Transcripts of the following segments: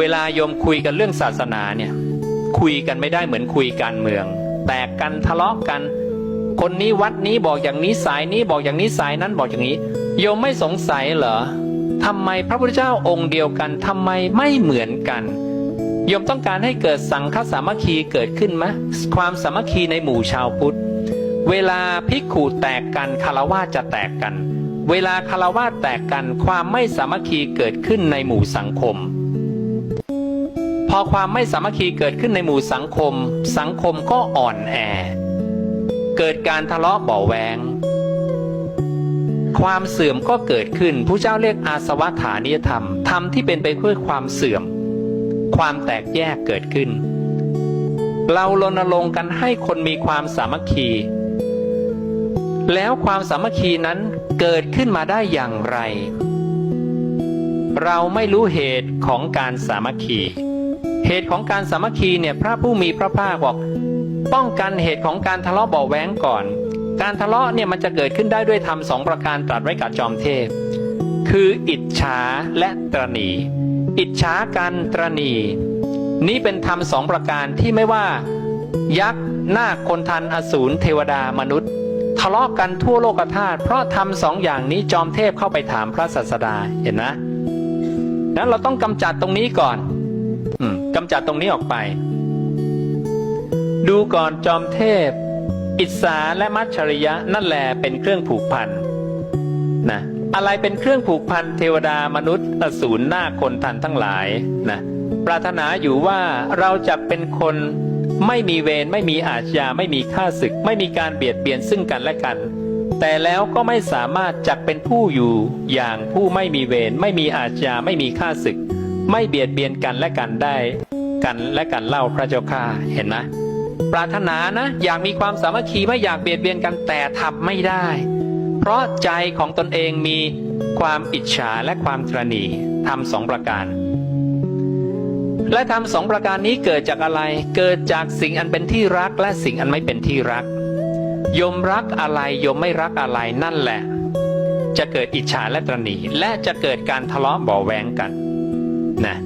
เวลาโยมคุยกันเรื่องศาสนาเนี่ยคุยกันไม่ได้เหมือนคุยการเมือง แตกกันทะเลาะกัน คนนี้วัดนี้บอกอย่างนี้สายนี้บอกอย่างนี้สายนั้นบอกอย่างนี้ โยมไม่สงสัยเหรอทำไมพระพุทธเจ้าองค์เดียวกันทำไมไม่เหมือนกันโยมต้องการให้เกิดสังฆสามัคคีเกิดขึ้นไหมความสามัคคีในหมู่ชาวพุทธ เวลาภิกขุแตกกันคารวะจะแตกกัน เวลาคารวะแตกกันความไม่สามัคคีเกิดขึ้นในหมู่สังคม พอความไม่สามัคคีเกิดขึ้นในหมู่สังคม สังคมก็อ่อนแอ เกิดการทะเลาะเบาแวง ความเสื่อมก็เกิดขึ้นผู้เจ้าเรียกอาสวัฏฐานิยธรรม ธรรมที่เป็นไปเพื่อความเสื่อม ความแตกแยกเกิดขึ้น เรารณรงค์กันให้คนมีความสามัคคี แล้วความสามัคคีนั้นเกิดขึ้นมาได้อย่างไรเราไม่รู้เหตุของการสามัคคี เหตุของการสามัคคีเนี่ยพระผู้มีพระภาคบอก ป้องกันเหตุของการทะเลาะเบาะแว้งก่อน การทะเลาะเนี่ยมันจะเกิดขึ้นได้ด้วยธรรมสองประการตรัสไว้กับจอมเทพ คืออิจฉาและตรณี อิจฉากันตรณี นี้เป็นธรรมสองประการที่ไม่ว่า ยักษ์นาคคนทันอสูรเทวดามนุษย์ ทะเลาะกันทั่วโลกธาตุเพราะทำสองอย่างนี้จอมเทพเข้าไปถามพระศาสดาเห็นนะนั้นเราต้องกำจัดตรงนี้ก่อน กำจัดตรงนี้ออกไป ดูก่อนจอมเทพ อิสาและมัจฉริยะนั่นแหละเป็นเครื่องผูกพันนะอะไรเป็นเครื่องผูกพันเทวดามนุษย์อสูรหน้าคคนทันทั้งหลายนะปรารถนาอยู่ว่าเราจะเป็นคนไม่มีเวรไม่มีอาชญาไม่มีฆ่าศึก ไม่มีการเบียดเบียนซึ่งกันและกัน แต่แล้วก็ไม่สามารถจักเป็นผู้อยู่อย่างผู้ไม่มีเวรไม่มีอาชญาไม่มีฆ่าศึก ไม่เบียดเบียนกันและกันได้ กันและกันเล่าพระเจ้าข้าเห็นไหมปรารถนานะอยากมีความสามัคคีไม่อยากเบียดเบียนกันแต่ทำไม่ได้ เพราะใจของตนเองมีความอิจฉาและความตรณีทำสองประการ และทำสองประการนี้เกิดจากอะไร เกิดจากสิ่งอันเป็นที่รักและสิ่งอันไม่เป็นที่รัก ยมรักอะไรยมไม่รักอะไรนั่นแหละ จะเกิดอิจฉาและตรณีและจะเกิดการทะเลาะบาะแวงกัน นะ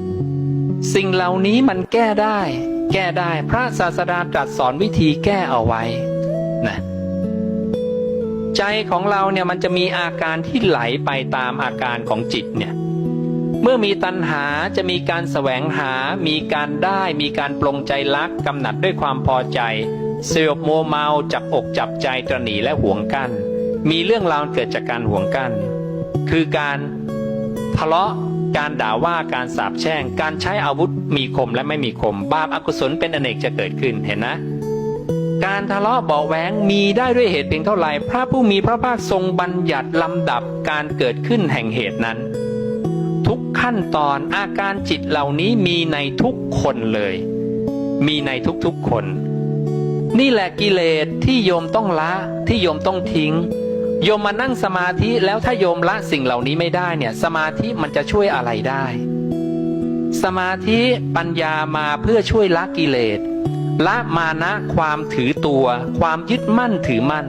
สิ่งเหล่านี้มันแก้ได้ แก้ได้พระศาสดาตรัสสอนวิธีแก้เอาไว้นะใจของเราเนี่ยมันจะมีอาการที่ไหลไปตามอาการของจิตเนี่ยเมื่อมีตัณหาจะมีการแสวงหา มีการได้ มีการปลงใจรักกำหนัดด้วยความพอใจ เสยบโมเมาจับอกจับใจตรณีและห่วงกัน มีเรื่องราวเกิดจากการห่วงกัน คือการ ทะเลาะการด่าว่าการสาปแช่ง การใช้อาวุธมีคมและไม่มีคม บาปอกุศลเป็นอเนกจะเกิดขึ้นเห็นนะ การทะเลาะเบาะแว้งมีได้ด้วยเหตุเพียงเท่าไหร่พระผู้มีพระภาคทรงบัญญัติลำดับการเกิดขึ้นแห่งเหตุนั้น ทุกขั้นตอนอาการจิตเหล่านี้มีในทุกคนเลย มีในทุกๆคน นี่แหละกิเลสที่โยมต้องละที่โยมต้องทิ้ง โยมมานั่งสมาธิแล้วถ้าโยมละสิ่งเหล่านี้ไม่ได้เนี่ย สมาธิมันจะช่วยอะไรได้ สมาธิปัญญามาเพื่อช่วยละกิเลสละมานะความถือตัว ความยึดมั่นถือมั่น